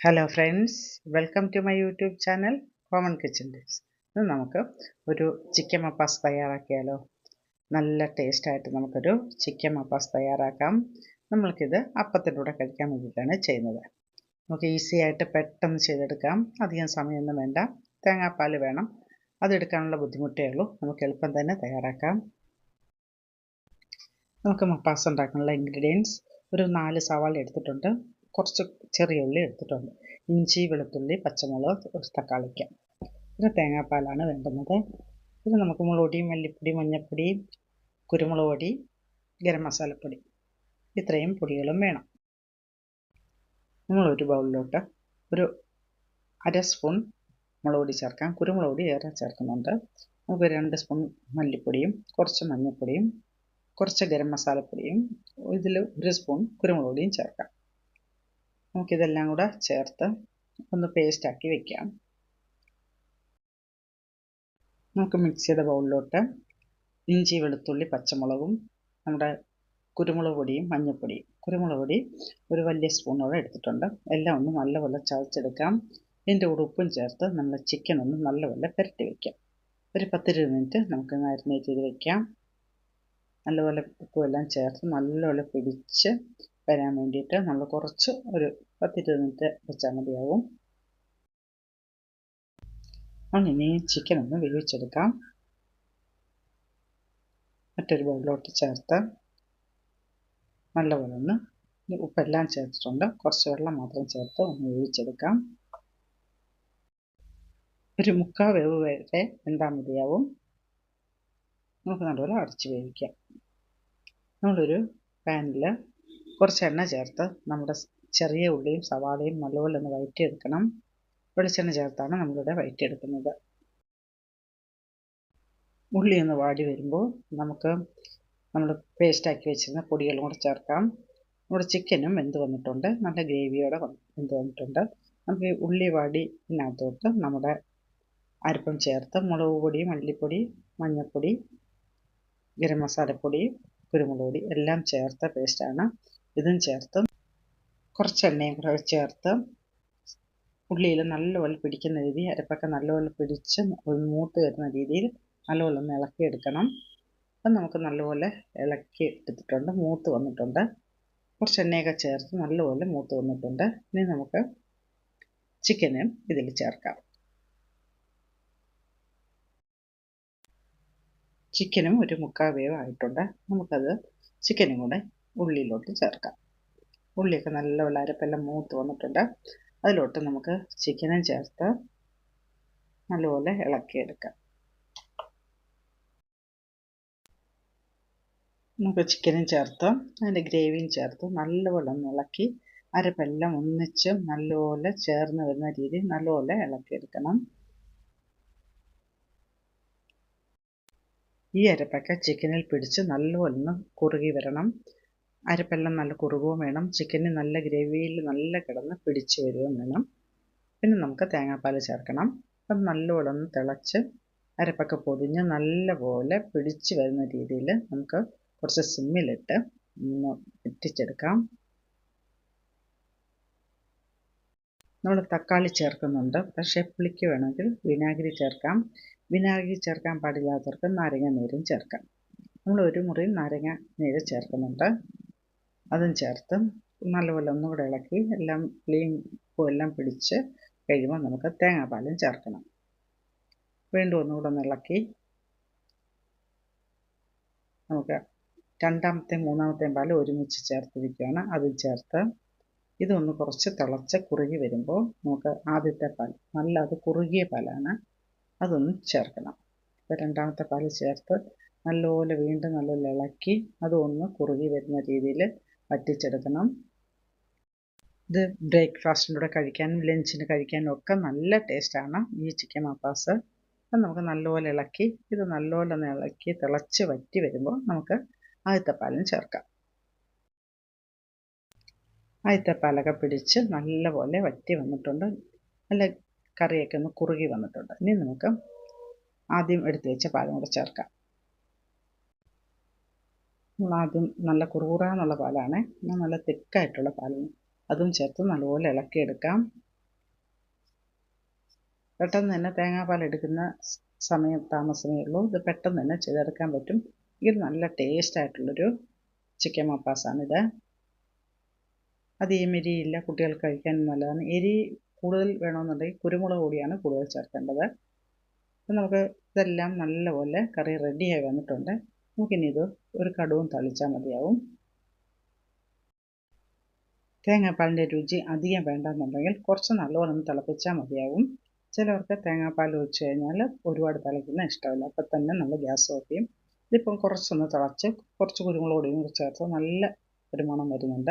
Hello friends welcome to my YouTube channel common kitchen tips ഇന്ന് നമുക്ക് ഒരു chicken മപ്പാസ് തയ്യാറാക്കിയാലോ. നല്ല ടേസ്റ്റായിട്ട് നമുക്കൊരു ചിക്കൻ മപ്പാസ് തയ്യാറാക്കാം. നമ്മൾക്കിത് അപ്പത്തിലൂടെ കഴിക്കാൻ വേണ്ടിയിട്ടാണ് ചെയ്യുന്നത്. നമുക്ക് ഈസി ആയിട്ട് പെട്ടെന്ന് ചെയ്തെടുക്കാം. അധികം സമയമൊന്നും വേണ്ട. തേങ്ങാപ്പാൽ വേണം. അതെടുക്കാനുള്ള ബുദ്ധിമുട്ടേ ഉള്ളൂ. നമുക്ക് എളുപ്പം തന്നെ തയ്യാറാക്കാം. നമുക്ക് മപ്പാസ് ഉണ്ടാക്കാനുള്ള ഇൻഗ്രീഡിയൻസ് ഒരു നാല് സവാള എടുത്തിട്ടുണ്ട്. കുറച്ച് ചെറിയ ഉള്ളി എടുത്തിട്ടുണ്ട്. ഇഞ്ചി വെളുത്തുള്ളി പച്ചമുളക് ഒരു തക്കാളിക്ക. പിന്നെ തേങ്ങാപ്പാലാണ് വേണ്ടുന്നത്. പിന്നെ നമുക്ക് മുളകുപൊടി മല്ലിപ്പൊടി മഞ്ഞൾപ്പൊടി കുരുമുളക് പൊടി ഗരം മസാലപ്പൊടി. ഇത്രയും പൊടികളും വേണം. നമ്മളൊരു ബൗളിലോട്ട് ഒരു അര സ്പൂൺ മുളക് പൊടി ചേർക്കാം. കുരുമുളക് പൊടി ഏറെ ചേർക്കുന്നുണ്ട്. നമുക്ക് രണ്ട് സ്പൂൺ മല്ലിപ്പൊടിയും കുറച്ച് മഞ്ഞൾപ്പൊടിയും കുറച്ച് ഗരം മസാലപ്പൊടിയും ഇതിൽ ഒരു സ്പൂൺ കുരുമുളക് പൊടിയും ചേർക്കാം. നമുക്കിതെല്ലാം കൂടെ ചേർത്ത് ഒന്ന് പേസ്റ്റാക്കി വെക്കാം. നമുക്ക് മിക്സ് ചെയ്ത ബൗളിലോട്ട് ഇഞ്ചി വെളുത്തുള്ളി പച്ചമുളകും നമ്മുടെ കുരുമുളക് പൊടിയും മഞ്ഞൾപ്പൊടിയും. കുരുമുളക് പൊടി ഒരു വലിയ സ്പൂണോടെ എടുത്തിട്ടുണ്ട്. എല്ലാം ഒന്ന് നല്ലപോലെ ചതച്ചെടുക്കാം. ഇതിന്റെ കൂടെ ഉപ്പും ചേർത്ത് നമ്മൾ ചിക്കൻ ഒന്ന് നല്ലപോലെ പുരട്ടി വയ്ക്കാം ഒരു പത്തിരുപത് മിനിറ്റ് നമുക്ക് മാരിനേറ്റ് ചെയ്ത് വയ്ക്കാം നല്ലപോലെ ഉപ്പും എല്ലാം ചേർത്ത് നല്ലപോലെ പിടിച്ച് വരാൻ വേണ്ടിയിട്ട് നമ്മൾ കുറച്ച് ഒരു പത്തിരുപത് മിനിറ്റ് വെച്ചാൽ മതിയാവും. ഇനി ചിക്കൻ ഒന്ന് വേവിച്ചെടുക്കാം. മറ്റൊരു ബൗളിലോട്ട് ചേർത്ത് നല്ലപോലെ ഒന്ന് ഉപ്പെല്ലാം ചേർത്തിട്ടുണ്ട്. കുറച്ച് വെള്ളം മാത്രം ചേർത്ത് ഒന്ന് വേവിച്ചെടുക്കാം. ഒരു മുക്കാൽ വേവ് വരെ എന്താ മതിയാവും. നമുക്ക് നല്ലപോലെ അടച്ച് വേവിക്കാം. നമ്മളൊരു പാനിൽ കുറച്ച് എണ്ണ ചേർത്ത് നമ്മുടെ ചെറിയ ഉള്ളിയും സവാളയും നല്ലപോലെ ഒന്ന് വഴറ്റിയെടുക്കണം വെളിച്ചെണ്ണ ചേർത്താണ് നമ്മളിവിടെ വഴറ്റിയെടുക്കുന്നത് ഉള്ളി ഒന്ന് വാടി വരുമ്പോൾ നമുക്ക് നമ്മൾ പേസ്റ്റാക്കി വെച്ചിരുന്ന പൊടികളും കൂടെ ചേർക്കാം. നമ്മുടെ ചിക്കനും വെന്ത് വന്നിട്ടുണ്ട്. നല്ല ഗ്രേവിയോടെ വെന്ത് വന്നിട്ടുണ്ട്. നമുക്ക് ഈ ഉള്ളി വാടി ഇതിനകത്തോട്ട് നമ്മുടെ അരപ്പം ചേർത്ത് മുളക് പൊടി മല്ലിപ്പൊടി മഞ്ഞൾപ്പൊടി ഗരം മസാലപ്പൊടി കുരുമുളക് പൊടി എല്ലാം ചേർത്ത പേസ്റ്റാണ് ഇതും ചേർത്ത് കുറച്ച് എണ്ണയും കൂടെ ചേർത്ത് ഉള്ളിയിൽ നല്ലപോലെ പിടിക്കുന്ന രീതി അരപ്പൊക്കെ നല്ലപോലെ പിടിച്ച് മൂത്ത് വരുന്ന രീതിയിൽ നല്ലപോലെ ഒന്ന് ഇളക്കിയെടുക്കണം. അപ്പം നമുക്ക് നല്ലപോലെ ഇളക്കി എടുത്തിട്ടുണ്ട്. മൂത്ത് വന്നിട്ടുണ്ട്. കുറച്ച് എണ്ണയൊക്കെ ചേർത്ത് നല്ലപോലെ മൂത്ത് വന്നിട്ടുണ്ട്. ഇനി നമുക്ക് ചിക്കനും ഇതിൽ ചേർക്കാം. ചിക്കനും ഒരു മുക്കാൽ വേവ് ആയിട്ടുണ്ട്. നമുക്കത് ചിക്കനും കൂടെ ഉള്ളിയിലോട്ട് ചേർക്കാം. ഉള്ളിയൊക്കെ നല്ലപോലെ അരപ്പെല്ലാം മൂത്ത് വന്നിട്ടുണ്ട്. അതിലോട്ട് നമുക്ക് ചിക്കനും ചേർത്ത് നല്ലപോലെ ഇളക്കിയെടുക്കാം. നമുക്ക് ചിക്കനും ചേർത്ത് അതിന്റെ ഗ്രേവിയും ചേർത്ത് നല്ലപോലെ ഒന്ന് ഇളക്കി അരപ്പെല്ലാം ഒന്നിച്ച് നല്ലപോലെ ചേർന്ന് വരുന്ന രീതിയിൽ നല്ലപോലെ ഇളക്കിയെടുക്കണം. ഈ അരപ്പൊക്കെ ചിക്കനിൽ പിടിച്ച് നല്ലപോലെ ഒന്ന് കുറുകി വരണം. അരപ്പെല്ലാം നല്ല കുറുകവും വേണം. ചിക്കന് നല്ല ഗ്രേവിയിൽ നല്ല കിടന്ന് പിടിച്ച് വരികയും വേണം. പിന്നെ നമുക്ക് തേങ്ങാപ്പാൽ ചേർക്കണം. അത് നല്ലപോലെ ഒന്ന് തിളച്ച് അരപ്പൊക്കെ പൊതിഞ്ഞ് നല്ലപോലെ പിടിച്ച് വരുന്ന രീതിയിൽ നമുക്ക് കുറച്ച് സിമ്മിലിട്ട് ഒന്ന് ഇറ്റിച്ചെടുക്കാം നമ്മൾ തക്കാളി ചേർക്കുന്നുണ്ട്. പക്ഷേ പുളിക്ക് വേണമെങ്കിൽ വിനാഗിരി ചേർക്കാം. വിനാഗിരി ചേർക്കാൻ പാടില്ലാത്തവർക്ക് നാരങ്ങ നീരും ചേർക്കാം. നമ്മൾ ഒരു മുറി നാരങ്ങ നീര് ചേർക്കുന്നുണ്ട്. അതും ചേർത്ത് നല്ലപോലെ ഒന്നുകൂടെ ഇളക്കി എല്ലാം പുളിയും എല്ലാം പിടിച്ച് കഴിയുമ്പോൾ നമുക്ക് തേങ്ങാപ്പാലും ചേർക്കണം. വീണ്ടും ഒന്നുകൂടെ ഒന്ന് ഇളക്കി നമുക്ക് രണ്ടാമത്തെയും മൂന്നാമത്തെയും പാൽ ഒരുമിച്ച് ചേർത്തിരിക്കുകയാണ്. അതും ചേർത്ത് ഇതൊന്ന് കുറച്ച് തിളച്ച് കുറുകി വരുമ്പോൾ നമുക്ക് ആദ്യത്തെ പാൽ നല്ല അത് കുറുകിയ പാലാണ്. അതൊന്ന് ചേർക്കണം. ഇപ്പോൾ രണ്ടാമത്തെ പാൽ ചേർത്ത് നല്ലപോലെ വീണ്ടും നല്ലപോലെ ഇളക്കി അതൊന്ന് കുറുകി വരുന്ന രീതിയിൽ വറ്റിച്ചെടുക്കണം. ഇത് ബ്രേക്ക്ഫാസ്റ്റിന്റെ കൂടെ കഴിക്കാനും ലഞ്ചിന് കഴിക്കാനും ഒക്കെ നല്ല ടേസ്റ്റാണ് ഈ ചിക്കൻ മപ്പാസ്. അപ്പം നമുക്ക് നല്ലപോലെ ഇളക്കി ഇത് നല്ലപോലെ ഒന്ന് ഇളക്കി തിളച്ച് വറ്റി വരുമ്പോൾ നമുക്ക് ആദ്യത്തെ ചേർക്കാം. ആദ്യത്തെ പിടിച്ച് നല്ലപോലെ വറ്റി വന്നിട്ടുണ്ട്. നല്ല കറിയൊക്കെ ഒന്ന് കുറുകി വന്നിട്ടുണ്ട്. ഇനി നമുക്ക് ആദ്യം എടുത്തു വെച്ച പാലും കൂടെ ചേർക്കാം. നമ്മൾ നല്ല നല്ല കുറുകുറാന്നുള്ള പാലാണ് എന്നാൽ നല്ല തിക്കായിട്ടുള്ള പാലാണ് അതും ചേർത്ത് നല്ലപോലെ ഇളക്കിയെടുക്കാം. പെട്ടെന്ന് തന്നെ തേങ്ങാപ്പാൽ എടുക്കുന്ന സമയം താമസമേ ഉള്ളൂ. ഇത് പെട്ടെന്ന് തന്നെ ചെയ്തെടുക്കാൻ പറ്റും. ഇത് നല്ല ടേസ്റ്റ് ആയിട്ടുള്ളൊരു ചിക്കൻ മപ്പാസാണിത് അധികം എരിയില്ല കുട്ടികൾക്ക് കഴിക്കാൻ നല്ലതാണ്. എരി കൂടുതൽ വേണമെന്നുണ്ടെങ്കിൽ കുരുമുളക് പൊടിയാണ് കൂടുതൽ ചേർക്കേണ്ടത്. അപ്പം നമുക്ക് ഇതെല്ലാം നല്ലപോലെ കറി റെഡിയായി വന്നിട്ടുണ്ട്. നമുക്കിനി ഇത് ഒരു കടുവും തളിച്ചാൽ മതിയാവും. തേങ്ങാപ്പാലിന്റെ രുചി അധികം വേണ്ടെന്നുണ്ടെങ്കിൽ കുറച്ച് നല്ലോണം തിളപ്പിച്ചാൽ മതിയാവും. ചിലവർക്ക് തേങ്ങാപ്പാൽ ഒഴിച്ച് കഴിഞ്ഞാൽ ഒരുപാട് തിളയ്ക്കുന്ന ഇഷ്ടമില്ല. അപ്പം തന്നെ നമ്മൾ ഗ്യാസ് ഓഫ് ഇതിപ്പം കുറച്ചൊന്ന് തിളച്ച് കുറച്ച് കുരുമുളകൂടിയും കൂടി ചേർത്ത് നല്ല ഒരു മണം വരുന്നുണ്ട്.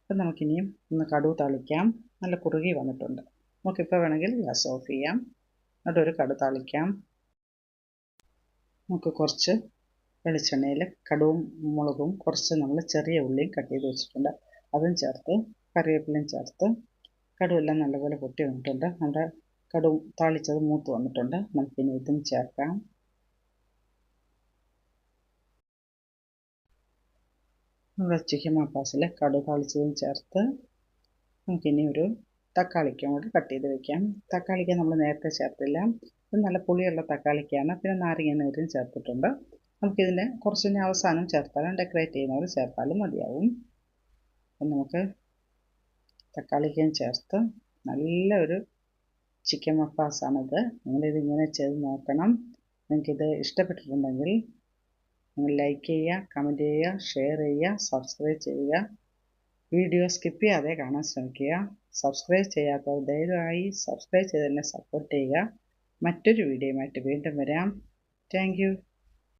അപ്പം നമുക്കിനിയും ഒന്ന് കടുവ് തളിക്കാം. നല്ല കുറുകി വന്നിട്ടുണ്ട്. നമുക്കിപ്പോൾ വേണമെങ്കിൽ ഗ്യാസ് ഓഫ് ചെയ്യാം. എന്നിട്ടൊരു കടു തളിക്കാം. നമുക്ക് കുറച്ച് വെളിച്ചെണ്ണയിൽ കടുവും മുളകും കുറച്ച് നമ്മൾ ചെറിയ ഉള്ളിയും കട്ട് ചെയ്ത് വെച്ചിട്ടുണ്ട്. അതും ചേർത്ത് കറിവേപ്പിലയും ചേർത്ത് കടുവെല്ലാം നല്ലപോലെ പൊട്ടി വന്നിട്ടുണ്ട്. നമ്മുടെ കടു താളിച്ചത് മൂത്ത് വന്നിട്ടുണ്ട്. നമുക്കിനി ഇതും ചേർക്കാം. നമ്മുടെ ചിക്കൻ മപ്പാസിൽ കടു താളിച്ചതും ചേർത്ത് നമുക്കിനി ഒരു തക്കാളിക്കും കൂടി കട്ട് ചെയ്ത് വെക്കാം. തക്കാളിക്ക് നമ്മൾ നേരത്തെ ചേർത്തില്ല. ഇത് നല്ല പുളിയുള്ള തക്കാളിക്കാണ്. പിന്നെ നാരങ്ങ നീരും ചേർത്തിട്ടുണ്ട്. നമുക്കിതിനെ കുറച്ച് അവസാനം ചേർത്താലും ഡെക്കറേറ്റ് ചെയ്യുന്നവർ ചേർത്താലും മതിയാവും. അപ്പം നമുക്ക് തക്കാളിക്കും ചേർത്ത് നല്ല ഒരു ചിക്കൻ മപ്പാസാണിത് നിങ്ങളിത് ഇങ്ങനെ ചെയ്ത് നോക്കണം. നിങ്ങൾക്കിത് ഇഷ്ടപ്പെട്ടിട്ടുണ്ടെങ്കിൽ നിങ്ങൾ ലൈക്ക് ചെയ്യുക കമന്റ് ചെയ്യുക ഷെയർ ചെയ്യുക സബ്സ്ക്രൈബ് ചെയ്യുക. വീഡിയോ സ്കിപ്പ് ചെയ്യാതെ കാണാൻ ശ്രമിക്കുക. സബ്സ്ക്രൈബ് ചെയ്യാത്തവർ ദയവായി സബ്സ്ക്രൈബ് ചെയ്ത് തന്നെ സപ്പോർട്ട് ചെയ്യുക. മറ്റൊരു വീഡിയോയുമായിട്ട് വീണ്ടും വരാം. താങ്ക്